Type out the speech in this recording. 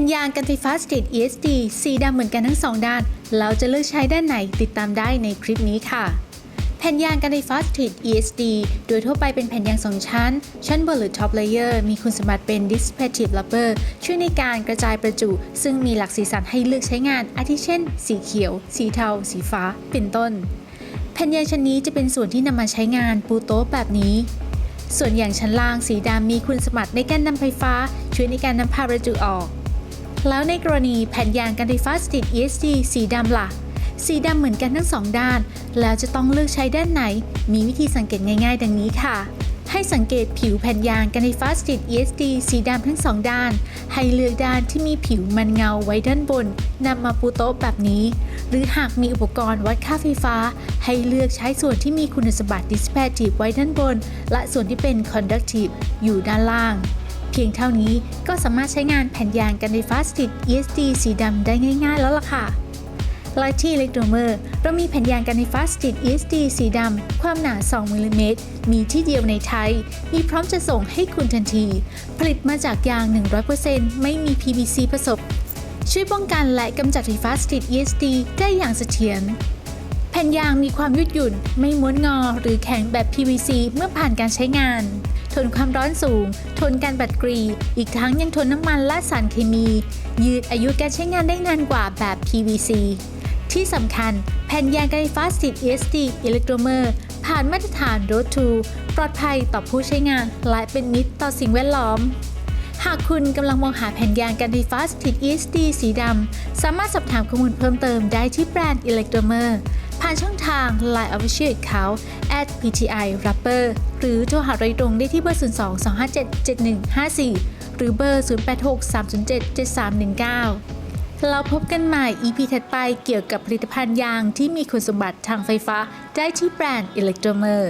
ผ่นยางกันไฟฟ้าสตรีท ESD สีดำเหมือนกันทั้งสองด้าน เราจะเลือกใช้ด้านไหนติดตามได้ในคลิปนี้ค่ะ แผ่นยางกันไฟฟ้าสตรีท ESD โดยทั่วไปเป็นแผ่นยาง 2 ชั้น ชั้นบนหรือ top layer มีคุณสมบัติเป็น dissipative rubber ช่วยในการกระจายประจุ ซึ่งมีหลักสีสันให้เลือกใช้งาน อาทิเช่น สีเขียว สีเทา สีฟ้า เป็นต้น แผ่นยางชั้นนี้จะเป็นส่วนที่นำมาใช้งานปูโต๊ะแบบนี้ส่วนอย่างชั้นล่างสีดำมีคุณสมบัติในการนำไฟฟ้า ช่วยในการนำพาประจุออก แล้วในกรณีแผ่นยางกันไฟฟ้าสตรีท ESD สีดำล่ะ สีดำเหมือนกันทั้งสองด้าน แล้วจะต้องเลือกใช้ด้านไหน มีวิธีสังเกตง่าย ๆ ดังนี้ค่ะ ให้สังเกตผิวแผ่นยางกันไฟฟ้าสตรีท ESD สีดำทั้งสองด้าน ให้เลือกด้านที่มีผิวมันเงาไว้ด้านบนนำมาปูโต๊ะแบบนี้ หรือหากมีอุปกรณ์วัดค่าไฟฟ้า ให้เลือกใช้ส่วนที่มีคุณสมบัติ dissipative ไว้ด้านบน และส่วนที่เป็น conductive อยู่ด้านล่าง พียงเท่านี้ก็สามารถใช้งานแผ่นยางกันไฟฟ้าสตรีท ESD สีดำได้ง่ายๆแล้วล่ะค่ะแลที่เล็กโดเมอร์เรามีแผ่นยางกันไฟฟ้าสตรีท ESD สีดำ ความหนา 2มิลลิเมตร มีที่เดียวในไทย มีพร้อมจะส่งให้คุณทันที ผลิตมาจากยาง 100%ไม่มี PVC ผสมช่วยป้องกันและกำจัดไฟฟ้าสตรีท ESD ได้อย่างเสถียร แผ่นยางมีความยืดหยุ่น ไม่ม้วนงอหรือแข็งแบบ PVC เมื่อผ่านการใช้งาน นความร้อนสูง ทนการบัดกรี อีกทั้งยังทนน้ำมันและสารเคมี ยืดอายุการใช้งานได้นานกว่าแบบ PVC ที่สำคัญแผ่นยางไฟฟ้าสตรีท ESD อิเล็กโทรเมอร์ ผ่านมาตรฐาน Road to ปลอดภัยต่อผู้ใช้งาน และเป็นมิตรต่อสิ่งแวดล้อม หากคุณกำลังมองหาแผ่นยางกันไฟฟ้าสถิ ESD สีดำ สามารถสอบถามข้อมูลเพิ่มเติมได้ที่แบรนด์ Electromer ผ่านช่องทาง Line Official Account @pti rapper หรือโทรหาโดยตรงได้ที่เบอร์ 02 257 7154 หรือเบอร์ 086 307 7319 เราพบกันใหม่ EP ถัดไปเกี่ยวกับผลิตภัณฑ์ยางที่มีคุณสมบัติทางไฟฟ้าได้ที่แบรนด์ Electromer